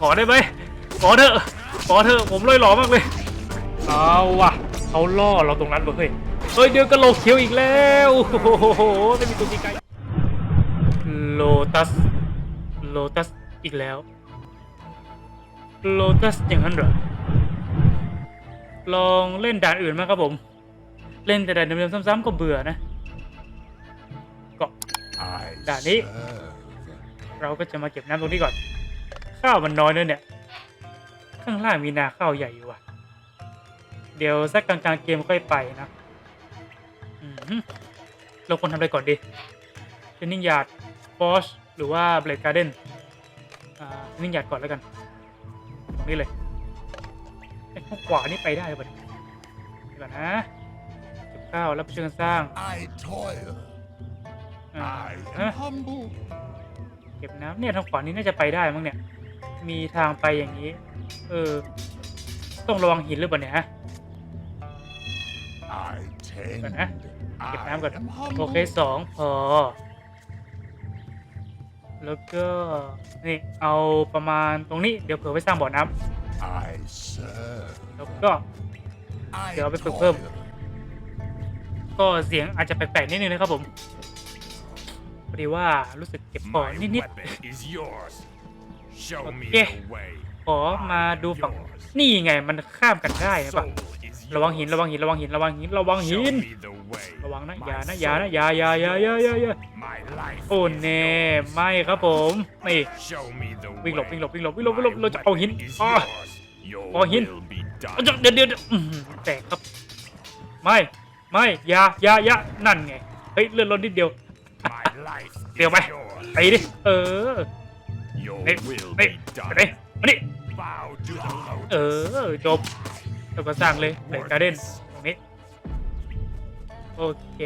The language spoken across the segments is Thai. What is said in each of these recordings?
ขอได้ไหมขอเถอะขอเถอะผมเลยหล่อมากเลยเอาว่ะเขาล่อเราตรงนั้นเว้ยเฮ้ยเฮ้ยเดี๋ยวกระโหลกเขียวอีกแล้วโอ้โหไม่มีตัวจริงไกลโลตัสโลตัสอีกแล้วโลตัสอย่างนั้นเหรอลองเล่นด่านอื่นไหมครับผม เล่นแต่ด่านเดิมๆซ้ำๆก็เบื่อนะก็ I Danny. serve. เราก็จะมาเก็บน้ำตรงนี้ก่อน ข้าวมันน้อยด้วยเนี่ย ข้างล่างมีนาข้าวใหญ่อยู่ว่ะ เดี๋ยวสักกลางๆเกมค่อยไปนะอืมเราควรทำอะไรก่อนดีเทนนิงยาร์ดฟอชหรือว่าเบลดการ์เดนอ่าเทนนิงยาร์ดก่อนแล้วกัน ตรงนี้เลยไอ้ข้างขวานี่ไปได้หรือเปล่าเนี่ยเดี๋ยวก่อนนะเก็บข้าวแล้วไปช่วยกันสร้าง I toil. อ่า I ฮะ am humble. เก็บน้ำเนี่ยทางขวานี้น่าจะไปได้มั้งเนี่ย มีทางไปอย่างนี้ เออ ต้องระวังหินหรือเปล่าเนี่ยฮะ I tend. ก่อนนะเก็บน้ำก่อน I am humble. โอเคสองพอ แล้วก็ นี่ เอาประมาณตรงนี้ เดี๋ยวเผื่อไว้สร้างบ่อน้ I serve. ำแล้วก็ I เดี๋ยวเอาไปฝึกเพิ่ม toil. ก็เสียงอาจจะแปลกๆนิดนึงนะครับผมพอดีว่ารู้สึกเก็บของ My นิด weapon is yours. Show me Okay. the way. ๆขอมาดูฝั่งนี่ไงมันข้ามกันได้นะปะ Soul is ระวังหินระวังหินระวังหินระวังหินระวังหิ Show น me the way. ระวังนะ My อย่านะ soul อย่านะอย่าอย่าอย่าอย่าอย่าอย่าอย่า My life โอ้ is เน่ yours. ไม่ครับผมนี่ Show me the วิ่งหลบ way. วิ่งหลบวิ่งหลบวิ่งหลบวิ่งหลบวิ่งหลบ My เราจะเอาหิน weapon is อ๋อ yours. Your อ๋อหิน will be เอา done. เดี๋ยวเดี๋ยวเดี๋ยวอื้อหือแตกครับไม่ไม่อย่าอย่าอย่านั่นไงเฮ้ยเลื่อนรถนิดเดียว My life เดี๋ยว is ไป yours. ไปดิเออ Your นี่ will นี่ be ไปดิ done. มาดิ Bow to the เอ lotus. อจบแล้วก็สร้างเลยเลยการ์เด้นตรงนี้โอเค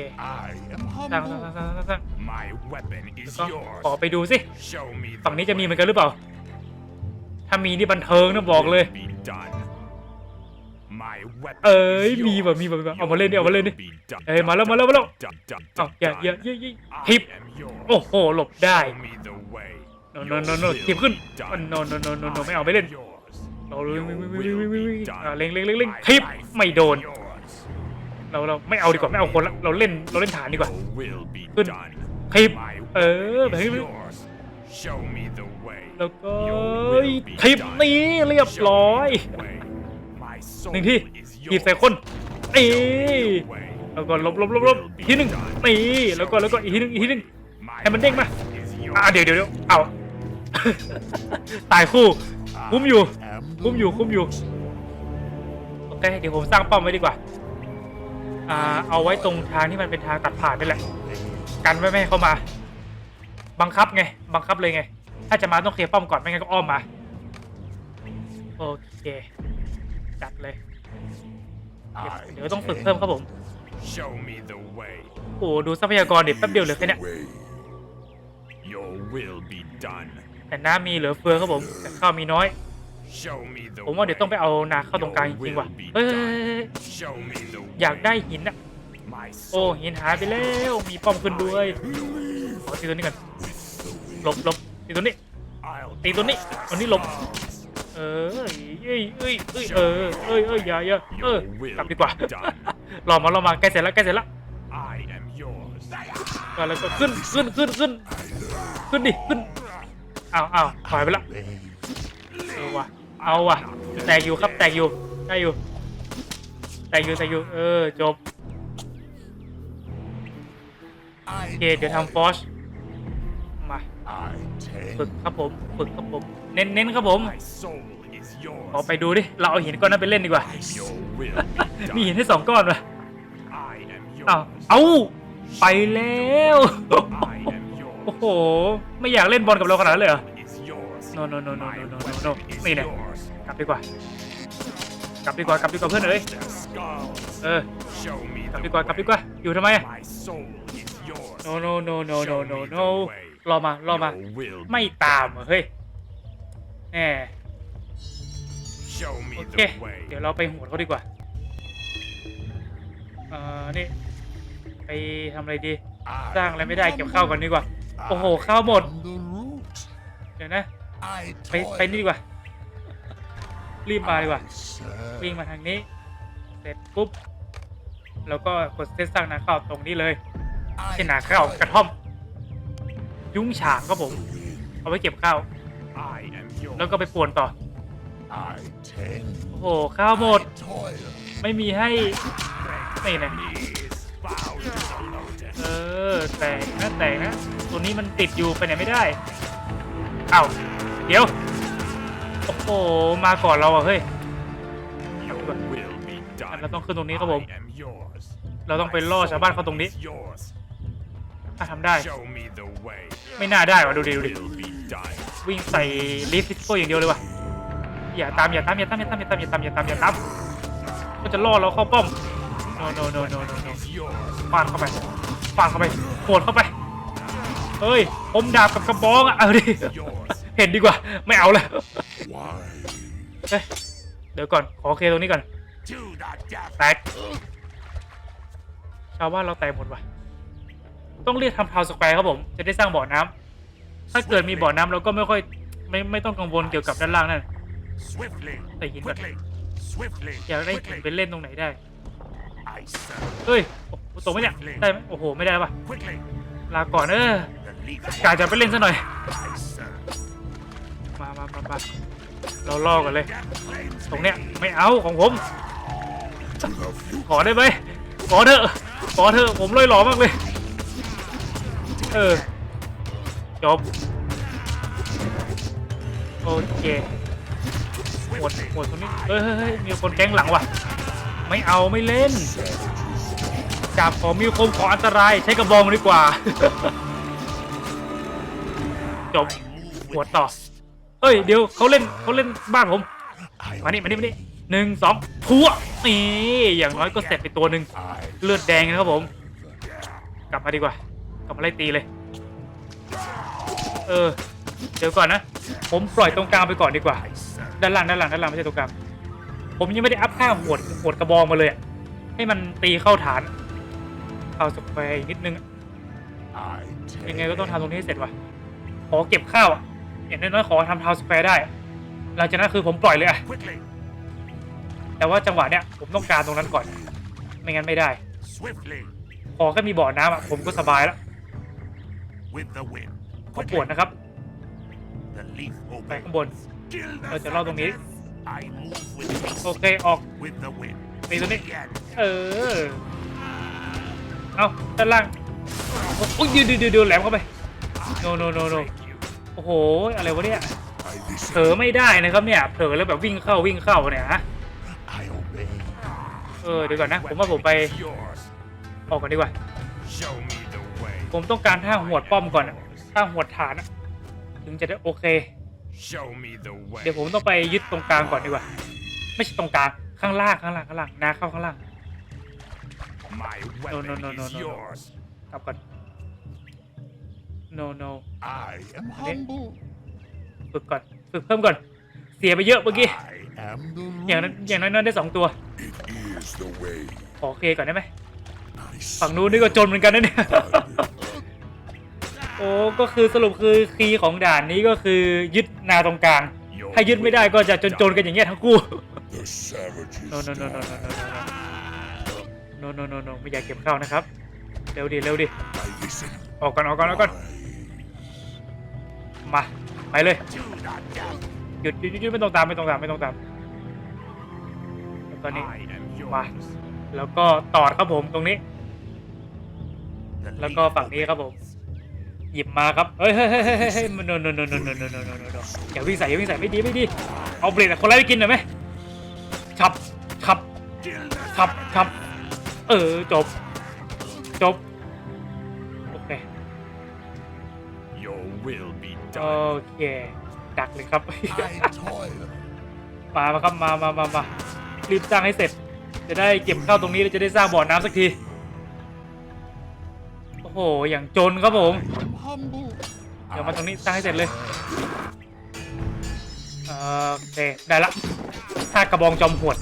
I am สร้างสร้าง humble. สร้างสร้างสร้าง My weapon แล้ว is ก็ yours. ขอไปดูสิ Show me the ฝั่งนี้จะมีเหมือน way. กันหรือเปล่า ถ้ามีนี่บันเทิงนะบอกเลย Will be done. My weapon เอ้ย is มีแบบ yours. มีแบบมีแบบเอามาเล่นดิเอามาเล่นดิ Your will be done. เอ้ยมาแล้วมาแล้วมาแล้ว Done, done, เอา done, อย่าอย่า done. อย่าอย่า I ทิป am yours. โอ้โหหลบได้ Show me the way. โนโน Your โนโน will ทิปขึ้น be done. โนโนโนโนโนไม่เอาไม่เล่น Yours. เราวิ่ง Your วิ่งวิ่งวิ่ง will วิ่ง be วิ่ง done. อ่าเล็งเล็งเล็งเล็ง My ทิป life ไม่โดน is yours. เราเราไม่เอาดีกว่าไม่เอาคนละเราเล่นเราเล่นฐานดีกว่า Your will be ขึ้น done. ทิป My เออ weapon แบบ is นี้ yours. Show me the way. แล้วก็ Your will be ทิป done. นี้เรียบ Show ร้อย me the way. My soul หนึ่งที่ is ทีบ yours. ใส่คนนี่ Show me the way. แล้วก็ลบลบลบลบอีกทีหนึ่งนี่แล้วก็แล้วก็อีกทีหนึ่งอีกทีหนึ่งให้มันเด้งมา is yours. อ่าเดี๋ยวเดี๋ยวเดี๋ยวเอา ตายคู่ คุ้มอยู่ Am คุ้มอยู่ คุ้มอยู่ โอเค เดี๋ยวผมสร้างป้อมไว้ดีกว่า อ่า เอาไว้ตรงทางที่มันเป็นทางตัดผ่านนี่แหละ กันไว้ไม่ให้เข้ามา บังคับไง บังคับเลยไง ถ้าจะมาต้องเคลียร์ป้อมก่อน ไม่งั้นก็อ้อมมา โอเค จัดเลย I เดี๋ยวต้องฝึกเพิ่มครับผม Show me the way. โอ้ดูทรัพยากรเด็ดแป๊บเดียวเหลยแค่เนี้ย way. Your will be done. แต่น้ำมีเหลือเฟือครับผมแต่ข้าวมีน้อย Show me the ผมว่าเดี๋ยวต้องไปเอานาเข้าตรงกลางจริงๆว่ะเฮ้ยเฮ้ยเฮ้ยเฮ้ย Show me the way. อยากได้หินอะ My โอ้ soul หินหายไปแล้วมีป้อมขึ้นด้วยขอตีตัวนี้ก่อนหลบหลบตีตัวนี้ I'll ตีตัวนี้ตัวนี้หลบเออเอ้ยเอ้ยเอ้ยเออเอ้ยเอ้ยอย่าอย่าเออกลับดีกว่ารอมารอมาใกล้เสร็จแล้วใกล้เสร็จแล้ว I am yours. ก็แล้วก็ขึ้นขึ้นขึ้นขึ้นขึ้นดิขึ้น อ้าวอ้าวถอยไปละเออว่ะเอาว่ะแตกอยู่ครับแตกอยู่ได้อยู่ แตกอยู่แตกอยู่เออจบ I โอเคเดี๋ยวทำฟอสมา I tend. ฝึกครับผมฝึกครับผม เน้นเน้นครับผม My soul is ขอ yours. ไปดูดิ เราเอาหินก้อนนั้นไปเล่นดีกว่า Your will be มีหิน done. ให้สองก้อนวะ I am อ้าว yours. เอาไปแล้ว I am โอ้ yours. โห ไม่อยากเล่นบอลกับเราขนาดนั้นเลยเหรอ Is yours. No, no, no, no, My no, no, no, weapon no. is นี่แน่ yours. กลับดีกว่า กลับดีกว่ากลับดีกว่าเพื่อนเอ้ย The skulls. เออ Show me กลับ the ดีกว่ากลับดีกว่า way. อยู่ทำไมอะ My soul is yours. no no no no no Show no me no the way. รอมารอมา Your will be ไม่ตามเหรอเฮ้ยแหม Show me โอเค the way. เดี๋ยวเราไปหัวเขาดีกว่าเอ่อนี่ไปทำอะไรดี สร้างอะไรไม่ได้เก็บข้าวก่อนดีกว่า โอ้โหข้าวหมด เดี๋ยวนะ ไปไปนี่ดีกว่า รีบมาดีกว่า วิ่งมาทางนี้ เสร็จปุ๊บ แล้วก็กดเซตสร้างนาข้าวตรงนี้เลยใช่นาข้าวกระท่อม ยุ้งฉางครับผม เอาไว้เก็บข้าว แล้วก็ไปป่วนต่อ โอ้โห ข้าวหมด ไม่มีให้นี่นะเออ แตกนะแตกนะ ตัวนี้มันติดอยู่ไปไหนไม่ได้เอ้าเดี๋ยว โอ้โห มาก่อนเราอะเฮ้ย Your will be done. เราต้องขึ้นตรงนี้ครับผม I am yours. เราต้องไปล่อชาวบ้านเขาตรงนี้ Is yours. ถ้าทำได้ Show me the way. ไม่น่าได้วะดูดิดูดิ Will be done. วิ่งใส่ลิฟต์ซิโก้อย่างเดียวเลยวะอย่าตามอย่าตามอย่าตามอย่าตามอย่าตามอย่าตามอย่าตามอย่าตามก็จะล่อเราเข้าป้อม no no no no no no Is yours. ฟาดเข้าไปฟาดเข้าไปโหดเข้าไป เฮ้ยผมดาบกับกระบองอะเอาดิ เห็นดีกว่า ไม่เอาแล้ว เฮ้ย เดี๋ยวก่อน ขอเคตรงนี้ก่อน แตก ชาวบ้านเราแตกหมดว่ะ ต้องเรียกทำทาวสแควร์ครับผม จะได้สร้างบ่อน้ำ ถ้าเกิดมีบ่อน้ำเราก็ไม่ค่อย ไม่ไม่ต้องกังวลเกี่ยวกับด้านล่างนั่น Swiftly. Tay nhìn vậy. Quickly. Swiftly. อยากได้ Quickly. ไปเล่นตรงไหนได้ เฮ้ย ตรงไหมเนี่ย ได้ไหมโอ้โห ไม่ได้ว่ะลาก่อนเออ กาจะไปเล่นซะหน่อย มามามามาเราล่อกันเลย ตรงเนี้ยไม่เอาของผม ขอได้ไหมขอเถอะ ขอเถอะ ผมเลยหล่อมากเลย เออ จบ โอเค หมด หมดตรงนี้เฮ้ยเฮ้ยเฮ้ยมีคนแก๊งหลังว่ะ ไม่เอาไม่เล่น จับของมีคมของอันตรายใช้กระบองดีกว่า จบหัวต่อ เอ้ยเดี๋ยวเขาเล่นเขาเล่นบ้านผม มานี่มานี่มานี่หนึ่งสองพัวนี่อย่างน้อยก็เสร็จไปตัวหนึ่งเลือดแดงนะครับผม กลับมาดีกว่ากลับมาไล่ตีเลย เออเดี๋ยวก่อนนะ ผมปล่อยตรงกลางไปก่อนดีกว่า ด้านล่างด้านล่างด้านล่างไม่ใช่ตรงกลางผมยังไม่ได้อัพค่าหวดหวดกระบองมาเลยอะให้มันตีเข้าฐาน เอาสแควร์นิดนึงยังไงก็ต้องทำตรงนี้ให้เสร็จว่ะ อเก็บข้าวอะอย่างน้อยๆขอทำทาวน์สแควร์ได้ หลังจากนั้นคือผมปล่อยเลยอะ Quickly. แต่ว่าจังหวะเนี้ยผมต้องการตรงนั้นก่อน ไม่งั้นไม่ได้ Swiftly. ขอแค่มีบ่อน้ำอะผมก็สบายแล้ว With the wind. ขอปวดนะครับ The leaf ไปข้างบน obeys. Kill the เราจะรอดตรงนี้ savages. I move with haste. โอเค ออก With the wind. ตีตรงนี้ The end. เออ เอาด้านล่างโอ้ยเดี๋ยวเดี๋ยวเดี๋ยวแหลมเข้าไป No, no, no, no. Break you. โอ้โห อะไรวะเนี่ย I เผลอ listen. ไม่ได้นะครับเนี่ย เผลอแล้วแบบวิ่งเข้าวิ่งเข้าเนี่ยฮะ I obey. เออเดี๋ยวก่อนนะ ผมว่าผมไป Weapon is yours. ออกก่อนดีกว่า Show me the way. ผมต้องการท่าหวดป้อมก่อนอะท่าหวดฐานอะถึงจะได้โอเค Show me the way. เดี๋ยวผมต้องไปยึดตรงกลางก่อนดีกว่า ไม่ใช่ตรงกลาง ข้างล่างข้างล่างข้างล่างนาเข้าข้างล่าง My No, weapon no, no, no, is no, no. yours. กลับก่อน no no I am humble. ฝึกก่อน ฝึกเพิ่มก่อน เสียไปเยอะเมื่อกี้ I am the อย่างนั้น root. อย่างน้อยๆได้สองตัว It is the way. ขอเคลียร์ก่อนได้ไหม Nice. ฝั่งนู้นนี่ก็จนเหมือนกันนะเนี่ย โอ้ ก็คือสรุปคือคีย์ของด่านนี้ก็คือยึดนาตรงกลาง Your ถ้ายึดไม่ได้ก็จะจนๆกันอย่างเงี้ยทั้งคู่ The savages. no no no no no die. no no no no no no ไม่อยากเก็บข้าวนะครับ เร็วดิ เร็วดิ I listen. ออกก่อนออกก่อนออกก่อน Why? มา ไปเลย หยุดหยุดหยุดไม่ต้องตามไม่ต้องตามไม่ต้องตามแล้วก็นี่ I am Why? yours. แล้วก็ตอดครับผมตรงนี้ แล้วก็ฝั่งนี้ครับผม หยิบมาครับเฮ้ยเฮ้ยเฮ้ยเฮ้ยโนโนโนโนโนโนโนโนโนอย่าวิ่งใส่อย่าวิ่งใส่ไม่ดีไม่ดีเอาเบรดคนไร้ไปกินหน่อยไหมขับขับขับขับเออจบ จบ โอเค Your will be โอ done. เค ดักเลยครับ I toil. มามาครับมามามามารีบสร้างให้เสร็จ จะได้เก็บข้าวตรงนี้แล้วจะได้สร้างบ่อน้ำสักที โอ้โห อย่างจนครับผม I am humble. เดี๋ยวมาตรงนี้สร้างให้เสร็จเลยเอ่อโอเค ได้ละท่ากระบองจอมหวด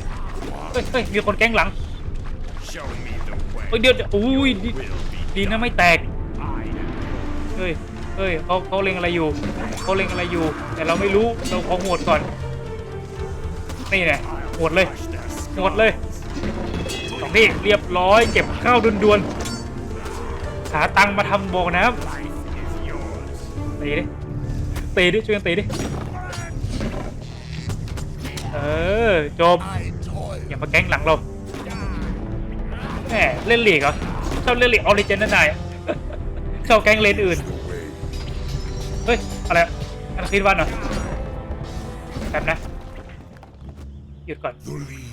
เฮ้ยเฮ้ยมีคนแก๊งหลัง Show me the way. เฮ้ยเดี๋ยวเดี๋ยวอุ้ยดี Will be ดีนะ done. ไม่แตก I am เฮ้ย เฮ้ยเขาเขาเล็งอะไรอยู่เขาเล็งอะไรอยู่ แต่เราไม่รู้เราขอหวดก่อนนี่แน่หมดเลยโหมดเลยสองนี่เรียบร้อยเก็บข้าวด่วนๆหาตังมาทำบ่อน้ life is yours. ำตีดิตีดิช่วยกันตีดิเออจบอย่ามาแก๊งหลังเราแหมเล่นหลีกเหรอชอบเล่นหลีกออริจินนั่นนายชอบแก๊งเลนอื่น อะไรอะอันคิดวันเหรอแป๊บนะ หยุดก่อน The leaves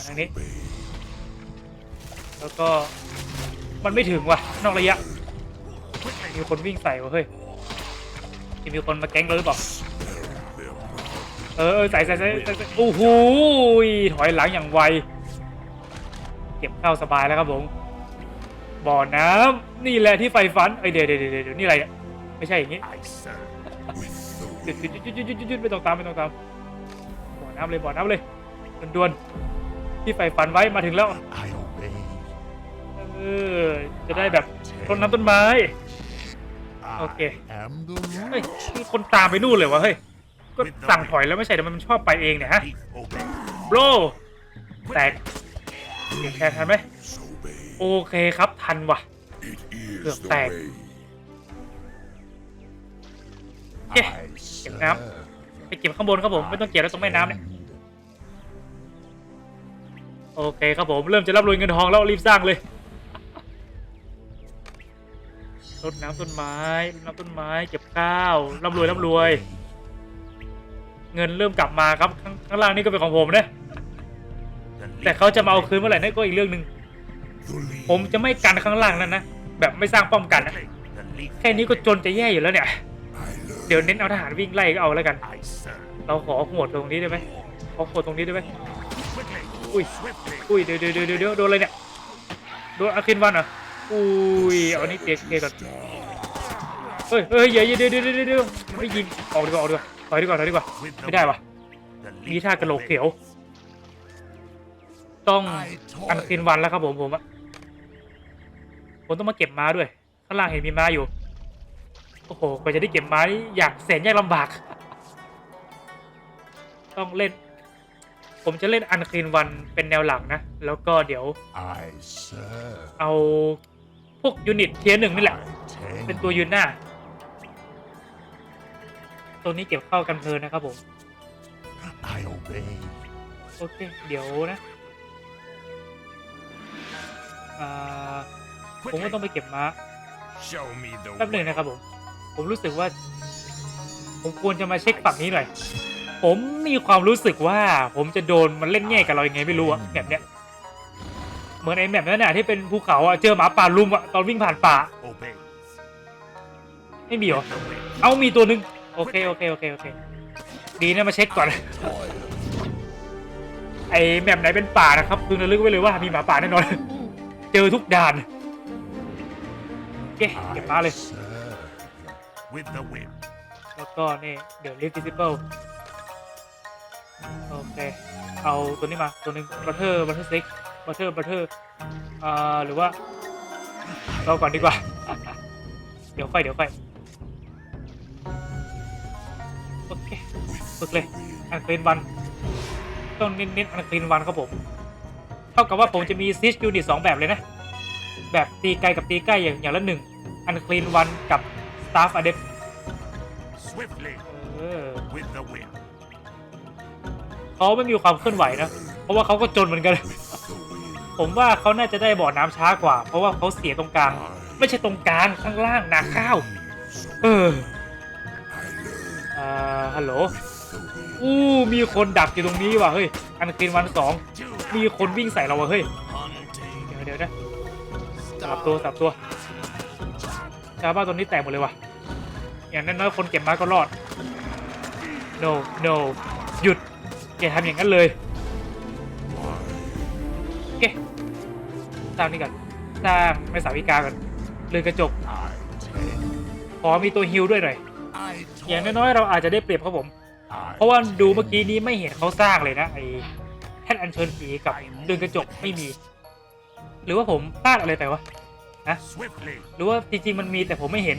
Ano ni? obey. แล้วก็มันไม่ถึงว่ะ นอกระยะ มีคนวิ่งใส่วะเฮ้ยจะมีคนมาแก๊งเราหรือเปล่าเออเออใส่ใส่ใส่ใส่ใส่โอ้โหยถอยหลังอย่างไว เก็บข้าวสบายแล้วครับผม บ่อน้ำนี่แหละที่ไฟฟันเอ้ยเดี๋ยวเดี๋ยวเดี๋ยวเดี๋ยวนี่อะไรอะไม่ใช่อย่างงี้ I serve. With ยุดดยุดยุดยุดยุดไม่ต้องตามไม่ต้องตามบ่อน้ำเลยบ่อน้ำเลยด่วนๆที่ไฟฟันไว้มาถึงแล้ว I obey. เออจะได้แบบต้นน้ำต้นไม้โอเค Am the เฮ้ย root. มีคนตามไปนู่นเลยวะเฮ้ยก็สั่งถอยแล้วไม่ใช่แต่มันชอบไปเองเนี่ยฮะ obey. โบรแตกเก็บแค่ทันไหม obey. โอเคครับทันว่ะ It Được is the tag. way. Yeah. I Get down. serve. ไปเก็บข้างบนครับผมไม่ต้องเก็บแล้วตรงแม่น้ำเนี่ย Tend. โอเคครับผมเริ่มจะรับรวยเงินทองแล้วรีบสร้างเลยรดน้ำต้นไม้รดน้ำต้นไม้เก็บข้าวร่ำรวยร่ำรวย เงินเริ่มกลับมาครับข้างข้างล่างนี่ก็เป็นของผมนะ The แต่ leaf เขาจะมาเอาคืนเมื่อไหร่นั่นก็อีกเรื่องหนึ่ง The leaves ผมจะไม่กันข้างล่างนั่นนะแบบไม่สร้างป้อมกันนะ obey. The leaf แค่นี้ก็จนจะแย่อยู่แล้วเนี่ย I learn. เดี๋ยวเน้นเอาทหารวิ่งไล่ก็เอาแล้วกัน เราขอโหดตรงนี้ได้ไหมขอหดตรงนี้ได้ไหมอุ้ยเดี๋ยวเดี๋ยวเดี๋ยวเดี๋ยวโดนอะไรเนี่ยโดนอาคินวันเหรออุ้ยเอานี่เจ๊เจ๊ก่อนเฮ้ยเฮ้ยเดี๋ยวเดี๋ยวเดี๋ยวเดี๋ยวเดี๋ยวไม่ยิงออกดีกว่าออกดีกว่าถอยดีกว่าถอยดีกว่าไม่ได้วะมีท่ากระโหลกเขียว ต้องอันคินวันแล้วครับผมผมอะผมต้องมาเก็บม้าด้วยข้างล่างเห็นมีม้าอยู่ โอ้โหกว่าจะได้เก็บม้านี่อยากแสนยากลำบาก ต้องเล่น ผมจะเล่นอันคินวันเป็นแนวหลักนะ แล้วก็เดี๋ยว I serve. เอาพวกยูนิตเทียร์หนึ่งนี่แหละ I เป็น tend. ตัวยืนหน้า ตัวนี้เก็บเข้ากันเพลินนะครับผม I obey. โอเค เดี๋ยวนะอ่าผมก็ต้องไปเก็บม้า Show me the แป๊บหนึ่ง way. นะครับผม ผมรู้สึกว่า ผมควรจะมาเช็คฝั่งนี้หน่อย ผมมีความรู้สึกว่า ผมจะโดนมันเล่นแง่กับเรายังไงไม่รู้อะแบบเนี้ยเหมือนไอ้แบบนั้นน่ะที่เป็นภูเขาอะเจอหมาป่าลุมอะตอนวิ่งผ่านป่า ไม่มีเหรอ เอามีตัวหนึ่งโอเคโอเคโอเคโอเค ดีนะมาเช็คก่อน ไอ้แมปไหนเป็นป่านะครับพึงระลึกไว้เลยว่ามีหมาป่าแน่นอน เจอทุกด่านโอเคเก็บมาเลย With the wind. แล้วก็นี่เดี๋ยว lift visible โอเค เอาตัวนี้มาตัวหนึ่ง butter butter stick butter butter อ่าหรือว่าเราก่อนดีกว่า เดี๋ยวค่อยเดี๋ยวค่อยโอเคฝึกเลยอันคลีนวันต้องเน้นๆอันคลีนวันครับผม เท่ากับว่าผมจะมีซิสยูนิตสองแบบเลยนะ แบบตีไกลกับตีใกล้อย่างอย่างละหนึ่งอันคลีนวันกับ ตาฟอเด Swiftly. เออ With the wind. เขาไม่มีความเคลื่อนไหวนะ เพราะว่าเขาก็จนเหมือนกัน With the wind. ผมว่าเขาน่าจะได้บ่อน้ำช้ากว่า เพราะว่าเขาเสียตรงกลาง ไม่ใช่ตรงกลางข้างล่างนาข้าว Leaves เออ I learn. อ่าฮัลโหล With the wind. อู้ มีคนดักอยู่ตรงนี้ว่ะ เฮ้ย อันคลีนวันสอง Do มีคนวิ่งใส่เราว่ะ เฮ้ย hunting. เดี๋ยวเดี๋ยวนะสลับตัวสลับตัว ชาวบ้านตรงนี้แตกหมดเลยว่ะ อย่างน้อยคนเก็บม้าก็รอด no no หยุดอย่าทำอย่างนั้นเลยโอเคสร้างนี่ก่อนสร้างไม่สาวิกาก่อนเรือกระจก ขอมีตัวฮิลด้วยหน่อย อย่างน้อยๆเราอาจจะได้เปรียบครับผม เพราะว่าดูเมื่อกี้นี้ไม่เห็นเขาสร้างเลยนะไอ้แท่นอัญเชิญผีกับเรือกระจกไม่มี หรือว่าผมพลาดอะไรไปวะ Swiftly. หรือว่าจริงๆมันมีแต่ผมไม่เห็น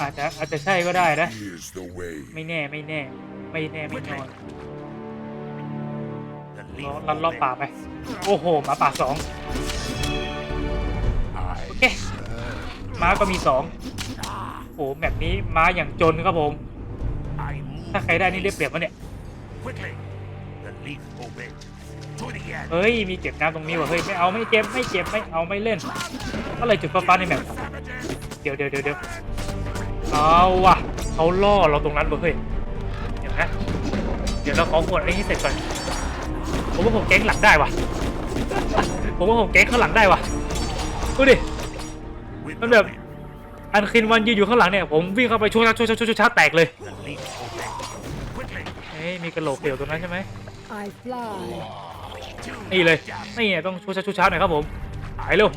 อาจจะอาจจะใช่ก็ได้นะ is the way. ไม่แน่ไม่แน่ ไม่แน่ไม่นอน leaf ลัดรอบป่าไป โอ้โหหมาป่าสอง I โอเคม้าก็มีสองโอ้แบบนี้ม้าอย่างจนครับผม I move ถ้าใครได้นี่ได้เปรียบวะเนี่ย เฮ้ย มีเก็บน้ำตรงนี้ว่ะ เฮ้ย ไม่เอา ไม่เก็บ ไม่เก็บ ไม่เอา ไม่เล่น ก็เลยจุดฟ้าๆในแมปเดี๋ยวเดี๋ยวเดี๋ยวเดี๋ยวเอาว่ะเขาล่อเราตรงนั้นว่ะเฮ้ย เดี๋ยวนะ เดี๋ยวเราขอหวดไอ้นี้เสร็จก่อน ผมว่าผมเก๊งหลังได้ว่ะ ผมว่าผมเก๊งข้างหลังได้ว่ะ ดูดิ With Con the đẹp. wind. อันคินวันยืนอยู่ข้างหลังเนี่ย ผมวิ่งเข้าไปช่วยชาช่วยชาช่วยชาแตกเลยเฮ้ย มีกระโหลกเดี่ยวตรงนั้นใช่ไหม I fly. นี่เลยนี่ไงต้องช่วยชาช่วยชาหน่อยครับผมไปเร็ว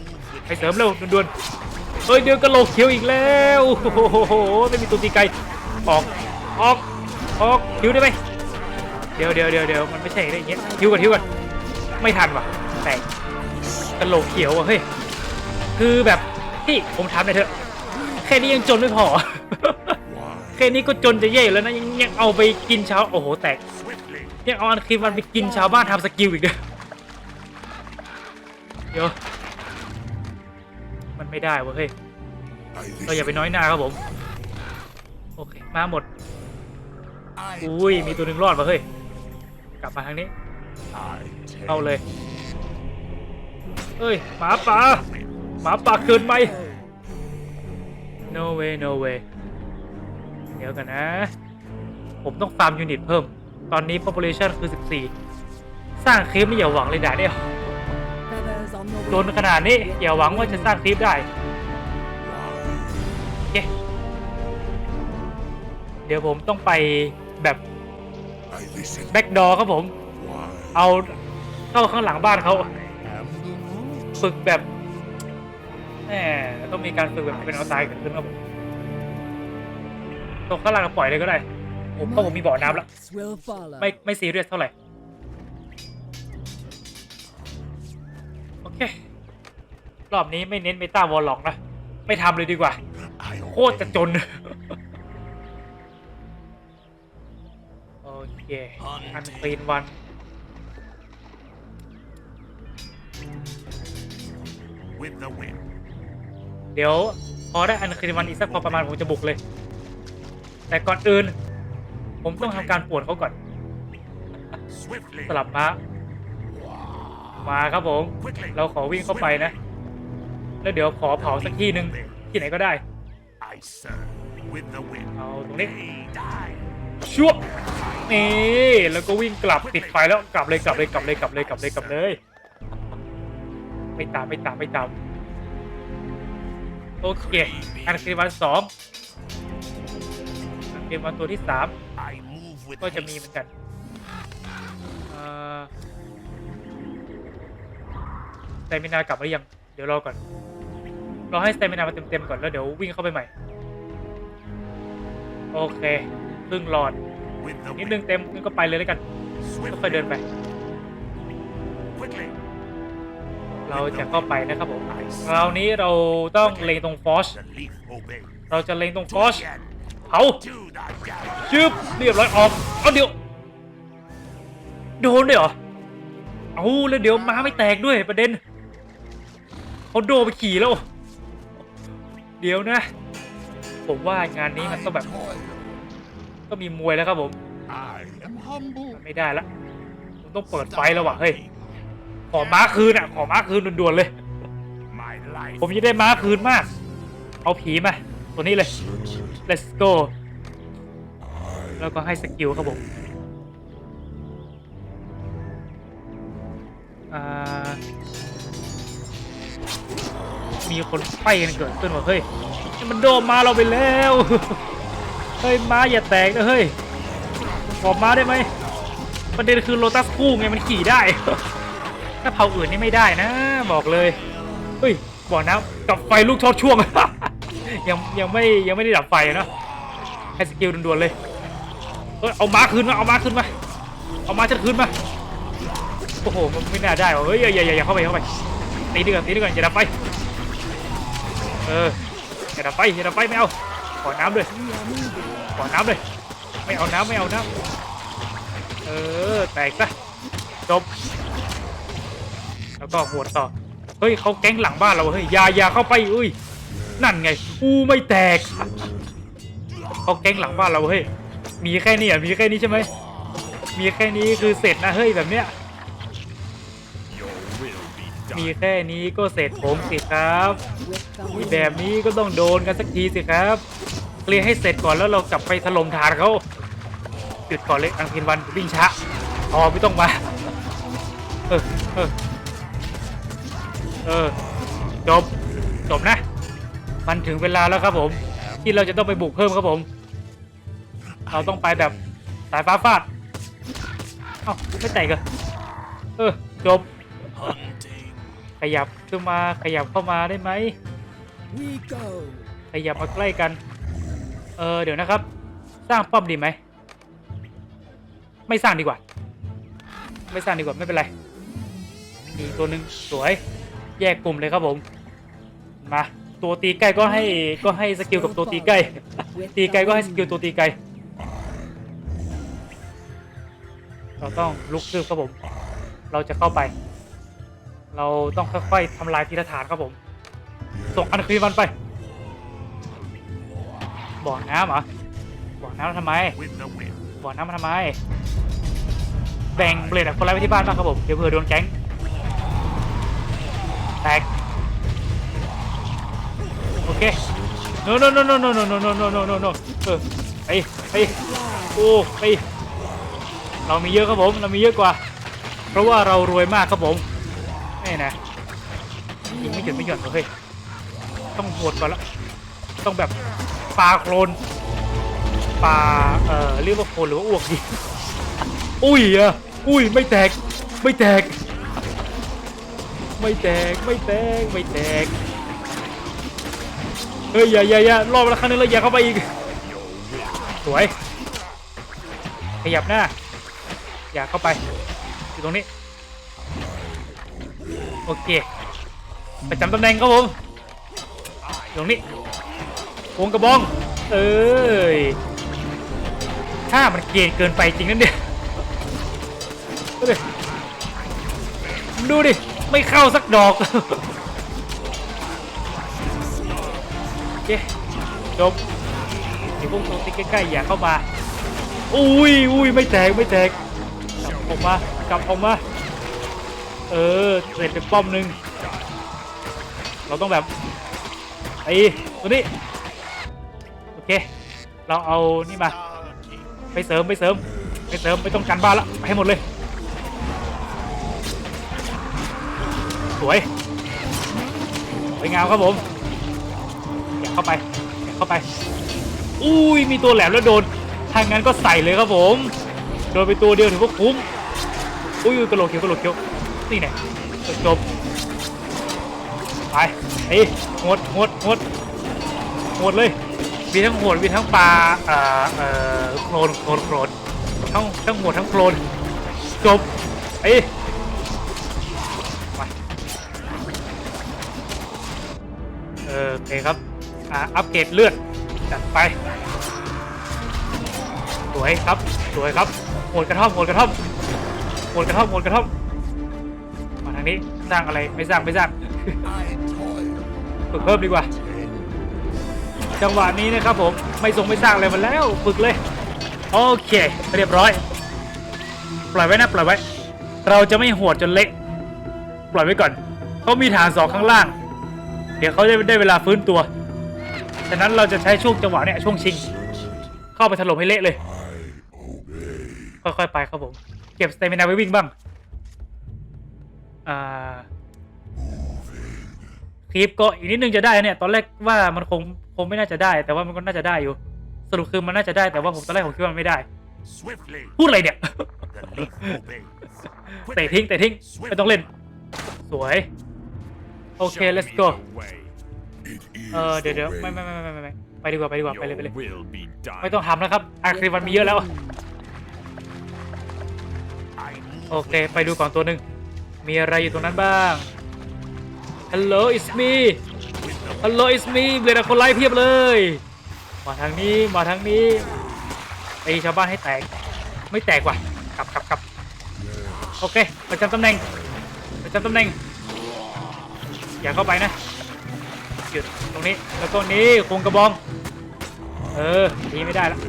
ไปเสริมเร็วด่วนๆเฮ้ยเดี๋ยวกระโหลกเขียวอีกแล้วโอ้โหไม่มีตัวตีไกลออกออกออกคิวได้ไหมเดี๋ยวเดี๋ยวเดี๋ยวเดี๋ยวมันไม่ใช่อะไรอย่างเงี้ยคิวก่อนคิวก่อนไม่ทันว่ะแตกกระโหลกเขียวอะเฮ้ยคือแบบพี่ผมถามหน่อยเถอะแค่นี้ยังจนไม่พอแค่นี้ก็จนจะแย่อยู่แล้วนะยังยังเอาไปกินเช้าโอ้โหแตก Swiftly. ยังเอาอันครีมมันไปกินชาวบ้านทำสกิลอีกเด้อ เดี๋ยว มันไม่ได้เว้ยเฮ้ย I เราอย่าไป listen. น้อยหน้าครับผม โอเค มาหมด I อุ้ย มีตัวหนึ่งรอดมาเฮ้ย กลับมาทางนี้ I take เอาเลยเอ้ย หมาป่า หมาป่าเกินไป no way no way เดี๋ยวกันนะ ผมต้องฟาร์มยูนิตเพิ่ม ตอนนี้ population คือ 14 สร้างคลิปนี่อย่าหวังเลยด่าเนี่ย Feathers on the โด wind. นขนาดนี้อย่าหวังว่าจะสร้างคลิปได้เคเดี๋ยวผมต้องไปแบบแบ็กดอครับผม เอาเข้าข้างหลังบ้านเขาฝึกแบบแหมต้องมีการฝึกแบบเป็นเอาตายเกิดขึ้นครับผมตรงข้างล่างก็ปล่อยเลยก็ได้ผมเพราะผมมีบ่อน้ำแล้วไม่ไม่ซีเรียสเท่าไหร่ รอบนี้ไม่เน้นเมตาวอลล็อกนะ ไม่ทำเลยดีกว่า I โคตรจะจน โอเค อันคลีนวัน with the wind. เดี๋ยว พอได้อันคลีนวันอีกสักพอประมาณผมจะบุกเลย แต่ก่อนอื่น ผมต้องทำการป่วนเขาก่อน Swiftly. สลับม้ามาครับผม Quickly. เราขอวิ่งเข้าไปนะ แล้วเดี๋ยวขอเผาสักที่หนึ่งที่ไหนก็ได้ I serve with the wind. เอาตรงนี้ They die. ชั่วนี่แล้วก็วิ่งกลับปิดไฟแล้วกลับเลยกลับเลยกลับเลยกลับเลยกลับเลยกลับเลย ไม่ตามไม่ตามไม่ตามโอเคอันคลีนวันสองอันคลีนวันตัวที่สาม I move with ก็จะมีเหมือน haste. กันเอ่อสเตมินากลับมาหรือยัง เดี๋ยวรอก่อน รอให้สเตมินามาเต็มๆก่อนแล้วเดี๋ยววิ่งเข้าไปใหม่ โอเคครึ่งหลอด With the นิด wind. นึงเต็มนึงก็ไปเลยแล้วกันก็ค่อย Swiftly. เดินไป Quickly. เราจะเข้าไปนะครับผมคราวนี้เราต้องเล็งตรงฟอส The leaf obeys. เราจะเล็งตรงฟ To อส the end. เผา To the death. ชึบเรียบร้อยออกเอาเดี๋ยวโดนด้วยเหรอเอาแล้วเดี๋ยวม้าไม่แตกด้วยประเด็นเขาโดนไปขี่แล้ว เดี๋ยวนะ ผมว่างานนี้มันต้องแบบ toil. ต้องมีมวยแล้วครับผม I am humble. มันไม่ได้ละผมต้องเปิดไฟแล้วว่ะเฮ้ยขอม้าคืนอะขอม้าคืนด่วนๆเลย My life. ผมจะได้ม้าคืนมาก เอาผีมาตัวนี้เลย let's go แล้วก็ให้สกิลครับผมอ่า มีคนไปกันเกิดขึ้นว่ะเฮ้ยมันโดนมาเราไปแล้วเฮ้ยม้าอย่าแตกนะเฮ้ยขอม้าได้ไหมประเด็นคือโลตัสคู่ไงมันขี่ได้ ถ้าเผาอื่นนี่ไม่ได้นะ บอกเลยเฮ้ยบ่อน้ำกับไฟลูกช็อตช่วงยังยังไม่ยังไม่ได้ดับไฟนะให้สกิลด่วนๆเลยเอยเอาม้าคืนมาเอาม้าคืนมาเอาม้าฉันคืนมาโอ้โหมันไม่น่าได้เฮ้ยอย่าอย่าอย่าอย่าเข้าไปเข้าไปตีดีกว่าตีดีกว่าอย่าดับไฟ เอออย่าดับไฟอย่าดับไฟไม่เอาขอน้ำเลยขอน้ำเลยไม่เอาน้ำไม่เอาน้ำเออแตกซะจบ แล้วก็หัวดต่อเฮ้ยเขาแก๊งหลังบ้านเราเฮ้ยอย่าอย่าเข้าไปอุ้ยนั่นไงอู้ไม่แตกเขาแก๊งหลังบ้านเราเฮ้ยมีแค่นี้อะมีแค่นี้ใช่ไหมมีแค่นี้คือเสร็จนะเฮ้ยแบบเนี้ย มีแค่นี้ก็เสร็จผมสิครับมีแบบนี้ก็ต้องโดนกันสักทีสิครับเคลียร์ให้เสร็จก่อนแล้วเรากลับไปถล่มฐานเขาหยุดก่อนเลยอังคินวันวิ่งช้าพอไม่ต้องมาเออเออเออจบจบนะ มันถึงเวลาแล้วครับผม ที่เราจะต้องไปบุกเพิ่มครับผม เราต้องไปแบบสายฟ้าฟาดเอ้าไม่แตกเหรอเออจบ ยับขึ้นมาขยับเข้ามาได้ไหมขยับมาใกล้กัน เออเดี๋ยวนะครับ สร้างป้อมดีไหม ไม่สร้างดีกว่า ไม่สร้างดีกว่าไม่เป็นไรมีตัวหนึ่งสวย แยกกลุ่มเลยครับผม มา ตัวตีใกล้ก็ให้ก็ให้สกิลกับตัวตีใกล้ ตีไกลก็ให้สกิลตัวตีไกล เราต้องลุกคืบครับผม เราจะเข้าไป เราต้องค่อยๆทำลายทีละฐานครับผม ส่งอันคืนมันไป บ่อน้ำเหรอ บ่อน้ำทำไม บ่อน้ำมาทำไม แบ่งเบลดคนไร้ายไว้ที่บ้านบ้างครับผม เดี๋ยวเผื่อโดนแก๊ง แตก โอเค no no no no no no no no no no no no เออไปไปโอ้ไปเรามีเยอะครับผม เรามีเยอะกว่า เพราะว่าเรารวยมากครับผม นี่นะยิงไม่หยุดไม่หย่อนเฮ้ยต้องโหดก่อนละต้องแบบปลาโคลนปลาเอ่อเรียกว่าโคลนหรือว่าอ้วกดีอุ้ยอะอุ้ยไม่แตก ไม่แตก ไม่แตกไม่แตกไม่แตกเฮ้ยอย่าอย่าอย่ารอบละครั้งนึงแล้วอย่าเข้าไปอีกสวยขยับหน้า อย่าเข้าไปอยู่ตรงนี้ โอเคประจำตำแหน่งครับผมตรงนี้วงกระบอง เอ้ยถ้ามันเกลียเกินไปจริงนั่นเนี่ยดูดิดูดิ ไม่เข้าสักดอก โอเค จบไอ้พวกตัวติ๊กใกล้ๆอย่าเข้ามา อุ้ยอุ้ยไม่แตก ไม่แตก กลับออกมากลับออกมา เออเสร็จเป็นป้อมหนึ่งเราต้องแบบไอ้ตัวนี้โอเค เราเอานี่มา ไปเสริมไปเสริมไปเสริมไม่ต้องกันบ้านละไปให้หมดเลย สวยสวยงามครับผมอย่าเข้าไปอย่าเข้าไป อุ้ยมีตัวแหลมแล้วโดนทางงั้นก็ใส่เลยครับผม โดนไปตัวเดียวถือว่าคุ้มอุ้ยกระโหลกเขียวกระโหลกเขียว นี่ไงจบไปไอ้หมดหมดหมดหมดเลยมีทั้งโหดมีทั้งปลาเอ่อเอ่อโคลนโคลนโคลนทั้งทั้งโหดทั้งโคลนจบไอ้เออโอเคครับอ่าอัปเกรดเลือดจัดไป สวยครับ สวยครับโหดกระท่อมโหดกระท่อมโหดกระท่อมโหดกระท่อม นี้สร้างอะไรไม่สร้างไม่สร้าง I toil. ฝึกเพิ่มดีกว่า จังหวะนี้นะครับผมไม่ทรงไม่สร้างอะไรมาแล้วฝึกเลย โอเค เรียบร้อย ปล่อยไว้นะปล่อยไว้ เราจะไม่โหดจนเละปล่อยไว้ก่อนเขามีฐานสองข้างล่าง เดี๋ยวเขาจะได้เวลาฟื้นตัวฉะนั้นเราจะใช้ช่วงจังหวะเนี้ยช่วงชิง เข้าไปถล่มให้เละเลยค่อยๆไปครับผม เก็บสเตมินาไว้วิ่งบ้าง อ่าคลิปก็อีกนิดนึงจะได้เนี่ยตอนแรกว่ามันคงคงไม่น่าจะได้ แต่ว่ามันก็น่าจะได้อยู่ สรุปคือมันน่าจะได้แต่ว่าผมตอนแรกผมคิดว่ามันไม่ได้ Swiftly. พูดอะไรเนี่ย The leaf obeys. เตะทิ้งเตะทิ้งไม่ต้องเล่น สวยโอเค Show let's me go the way. It is เออเดี๋ยว the เดี๋ยว way. ไม่ไม่ไม่ไม่ไม่ไม่ไปดีกว่าไปดีกว่าไปเลยไปเลย Your will be done. ไม่ต้องทำแล้วครับอาครีมันมีเยอะแล้ว I โอเค ไปดูก่อนตัวหนึ่ง มีอะไรอยู่ตรงนั้นบ้าง Hello it's me Hello it's me เบลดคนไลฟ์เพียบเลย มาทางนี้มาทางนี้ตีชาวบ้านให้แตก ไม่แตกว่ะกลับกลับกลับโอเคประจำตำแหน่งประจำตำแหน่ง อย่าเข้าไปนะหยุดตรงนี้แล้วก็นี้คงกระบอง เออทีไม่ได้ละ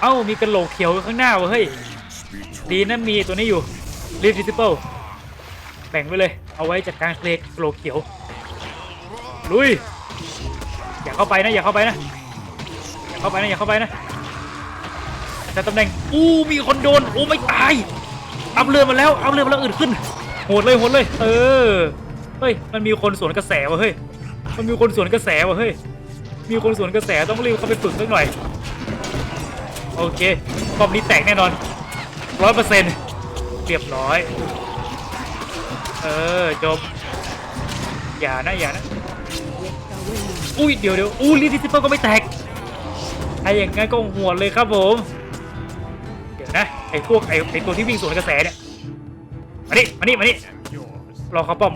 เอ้ามีกระโหลกเขียวข้างหน้าเวะเฮ้ยดีนะมีตัวนี้อยู่ รีฟิสิเปิลแบ่งไว้เลย เอาไว้จัดการเคลกโกรกเขียว ลุย อย่าเข้าไปนะ อย่าเข้าไปนะ อย่าเข้าไปนะ อย่าเข้าไปนะ แต่ตำแหน่ง อู้ มีคนโดน โอ้ ไม่ตาย อัพเรือมาแล้ว อัพเรือมาแล้วอื่นขึ้น โหดเลย โหดเลย เออ เฮ้ย มันมีคนสวนกระแสวะเฮ้ย มันมีคนสวนกระแสวะเฮ้ย มีคนสวนกระแสต้องรีบเข้าไปฝึกสักหน่อย โอเครอบนี้แตกแน่นอนร้อยเปอร์เซ็นต์ เรียบร้อย เออจบ อย่านะอย่านะ อุ้ยเดี๋ยวเดี๋ยวอู้ลิซิเปิลก็ไม่แตกไอ้อย่างงั้นก็หัวเลยครับผม เดี๋ยวนะไอ้พวกไอ้ไอ้ตัวที่วิ่งสวนกระแสเนี่ย มานี่มานี่มานี่รอเขาป้อม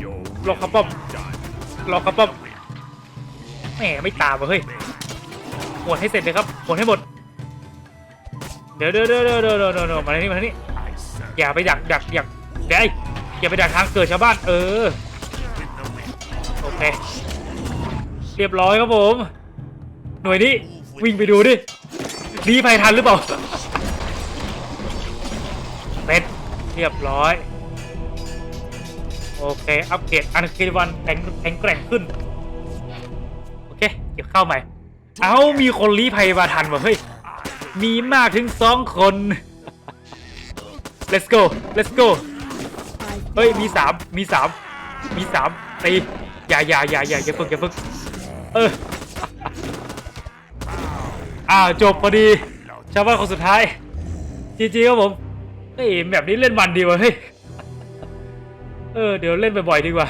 รอเขาป้อมรอเขาป้อมแหมไม่ตามว่ะเฮ้ยหมดให้เสร็จเลยครับหมดให้หมด เดี๋ยวเดี๋ยวเดี๋ยวเดี๋ยวเดี๋ยวเดี๋ยวมาทางนี้มาทางนี้ I serve อย่าไปดักดักดักเดี๋ยอย่าไปดักทางเกิดชาวบ้าน เออ โอเค เรียบร้อยครับผม หน่วยนี้วิ่งไปดูดิรีภัยทันหรือเปล่าเป็นเรียบร้อย โอเค อัปเกรดอันคิวันแข็งแข็งแกร่งขึ้น โอเค เก็บข้าวใหม่ เอามีคนรีภัยมาทันว่ะเฮ้ย มีมากถึงสองคน let's go let's go เฮ้ยมีสามมีสามมีสามตีอย่าอย่าอย่าอย่าอย่าฝึกอย่าฝึกเอออ่าจบพอดี ชาวบ้านคนสุดท้าย จีจีครับผมเฮ้ยแบบนี้เล่นมันดีวะเฮ้ยเออเดี๋ยวเล่นบ่อยๆดีกว่า